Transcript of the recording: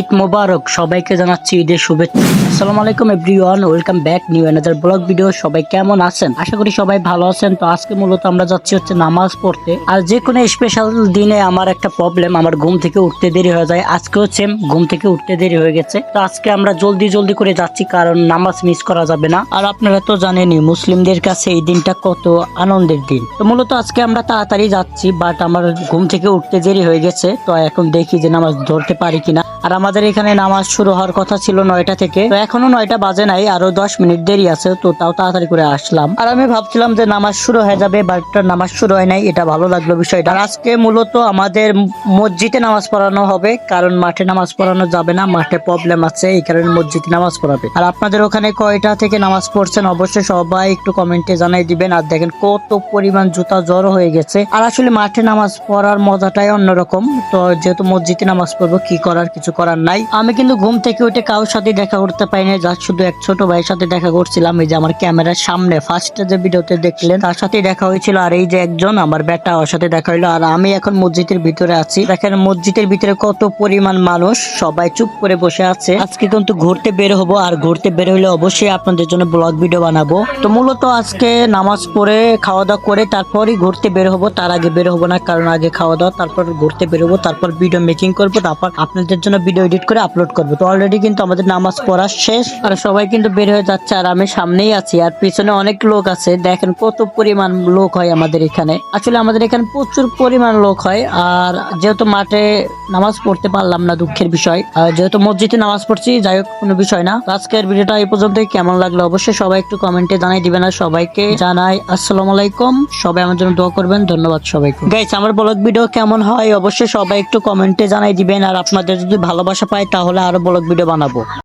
ঈদ মোবারক, সবাইকে জানাচ্ছি ঈদের শুভেচ্ছা। আসসালামু আলাইকুম everyone, welcome back new another blog video, সবাই কেমন আছেন? আশা করি সবাই ভালো আছেন। তো আজকে মূলত আমরা যাচ্ছি হচ্ছে নামাজ পড়তে। আর যে কোনো স্পেশাল দিনে আমার একটা প্রবলেম আমার ঘুম থেকে উঠতে দেরি হয়ে যায়। আজকেও সেম ঘুম থেকে উঠতে দেরি হয়ে গেছে। তো আজকে আমরা জলদি জলদি করে যাচ্ছি, কারণ নামাজ মিস করা যাবে না। আর আপনারা তো জানেনই, মুসলিমদের কাছে এই দিনটা কত আনন্দের দিন। তো মূলত আজকে আমরা তাড়াতাড়ি যাচ্ছি বাট আমার ঘুম থেকে উঠতে দেরি হয়ে গেছে। তো এখন দেখি যে নামাজ ধরতে পারি কিনা। আর আমাদের এখানে নামাজ শুরু হওয়ার কথা ছিল নয়টা থেকে। তো এখনও নয়টা বাজে নাই, আরও দশ মিনিট দেরি আছে, তো তাও তাড়াতাড়ি করে আসলাম। আর আমি ভাবছিলাম যে নামাজ শুরু হয়ে যাবে বাট নামাজ শুরু হয় নাই, এটা ভালো লাগল বিষয়টা। আজকে মূলত আমাদের মসজিদে নামাজ পড়ানো হবে, কারণ মাঠে নামাজ পড়ানো যাবে না, মাঠে প্রবলেম আছে, এই কারণে মসজিদে নামাজ পড়াবে। আর আপনাদের ওখানে কয়টা থেকে নামাজ পড়ছেন অবশ্যই সবাই একটু কমেন্টে জানাই দিবেন। আর দেখেন কত পরিমাণ জুতা জড়ো হয়ে গেছে। আর আসলে মাঠে নামাজ পড়ার মজাটাই অন্যরকম, তো যেহেতু মসজিদে নামাজ পড়ব, কি করার কিছু করার নাই। আমি কিন্তু ঘুম থেকে উঠে কারোর সাথে দেখা করতে পাইনি যার শুধু এক ছোট ভাইয়ের সাথে দেখা করছিলাম। এই যে আমার ক্যামেরার সামনে ফার্স্টে যে ভিডিওতে দেখলেন, তার সাথে দেখা হয়েছিল। আর এই যে একজন, আমার বেটা ওর সাথে দেখা হইল। আর আমি এখন মসজিদের ভিতরে আছি। দেখেন মসজিদের ভিতরে কত পরিমাণ মানুষ, সবাই চুপ করে বসে আছে। আজকে কিন্তু ঘুরতে বের হব। আর ঘুরতে বের হলে অবশ্যই আপনাদের জন্য ব্লগ ভিডিও বানাবো। তো মূলত আজকে নামাজ পড়ে খাওয়া দাওয়া করে তারপরই ঘুরতে বের হব। তার আগে বের হব না, কারণ আগে খাওয়া দাওয়া তারপর ঘুরতে বের হব, তারপর ভিডিও মেকিং করব। তারপর আপনাদের জন্য ভিডিও এডিট করে আপলোড করব। তো অলরেডি কিন্তু আমাদের নামাজ পড়া শেষ। আর সবাই কিন্তু বের হয়ে যাচ্ছে আর আমি সামনেই আছি। আর পিছনে অনেক লোক আছে। দেখেন কত পরিমাণ লোক হয় আমাদের এখানে। আসলে আমাদের এখানে প্রচুর পরিমাণ লোক হয়। আর যেহেতু মাঠে নামাজ পড়তে পারলাম না দুঃখের বিষয়, আর যেহেতু মসজিদে নামাজ পড়ছি, যাই হোক, কোনো বিষয় না। আজকের ভিডিওটা এই পর্যন্তই। কেমন লাগল অবশ্যই সবাই একটু কমেন্টে জানাই দিবেন। আর সবাইকে জানাই আসসালামু আলাইকুম। সবাই আমার জন্য দোয়া করবেন। ধন্যবাদ সবাইকে। গাইস আমার ব্লগ ভিডিও কেমন হয়? অবশ্যই সবাই একটু কমেন্টে জানাই দিবেন। আর আপনাদের যদি ভালোবাসা পাই তাহলে আরও ব্লগ ভিডিও বানাবো।